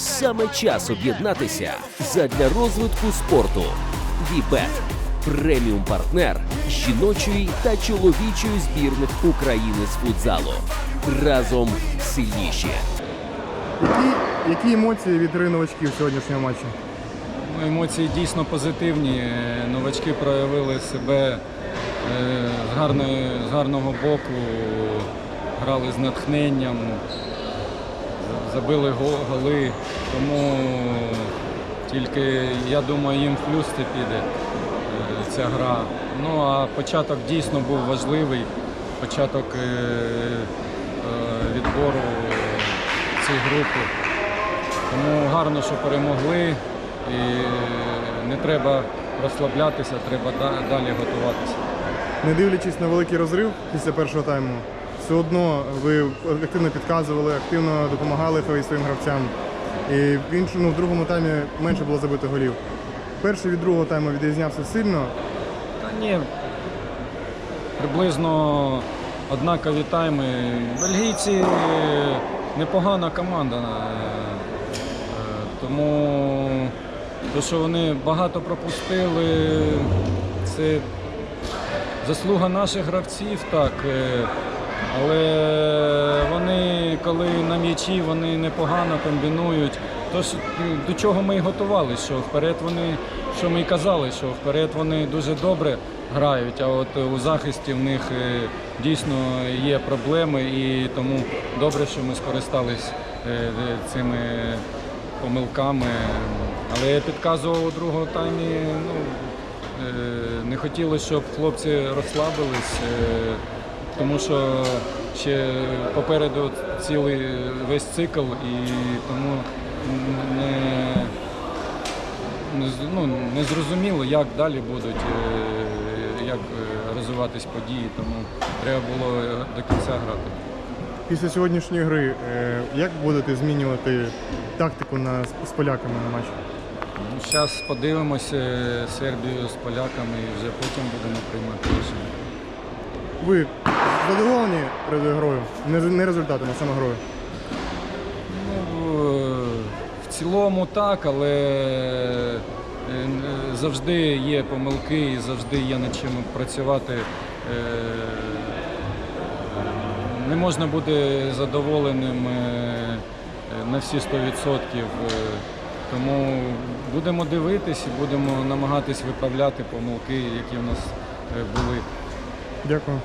Саме час об'єднатися задля розвитку спорту. Вібет преміум партнер жіночої та чоловічої збірних України з футзалу. Разом сильніші. Які, які емоції від гри новачків сьогоднішнього матчу? Ну, Емоції дійсно позитивні. Е, Новачки проявили себе е, з, гарної, з гарного боку, грали з натхненням, забили голи. Тому тільки я думаю, їм в плюс це піде е, ця гра. Ну а початок дійсно був важливий. Початок е, е, відбору цієї групи. Тому гарно, що перемогли. І не треба розслаблятися, треба далі готуватися. Не дивлячись на великий розрив після першого тайму, все одно ви активно підказували, активно допомагали своїм гравцям. І в іншому, ну, в другому таймі менше було забито голів. Перший від другого тайму відрізнявся сильно. Та ні, приблизно однакові тайми. Бельгійці непогана команда. е, е, Тому те, що вони багато пропустили, це заслуга наших гравців, так. Е, Але вони, коли на м'ячі, вони непогано комбінують. Тож до чого ми і готували, що вперед вони, що ми і казали, що вперед вони дуже добре грають, а от у захисті в них е, дійсно є проблеми, і тому добре, що ми скористались е, цими помилками. Але я підказував у другому таймі. Ну, Е, Не хотілося, щоб хлопці розслабились, е, тому що ще попереду цілий весь цикл, і тому не, ну, не зрозуміло, як далі будуть, е, як е, розвиватись події, тому треба було до кінця грати. Після сьогоднішньої гри, е, як будете змінювати тактику на, з поляками на матчі? Ну, Зараз подивимося Сербію з поляками і вже потім будемо приймати рішення. Ви задоволені грою? Не, не результатами, а саме грою. Ну, е, в цілому так, але е, завжди є помилки і завжди є над чим працювати. Е, Не можна бути задоволеним е, на всі 100%. е, Тому будемо дивитись і будемо намагатись виправляти помилки, які в нас е, були. Дякую.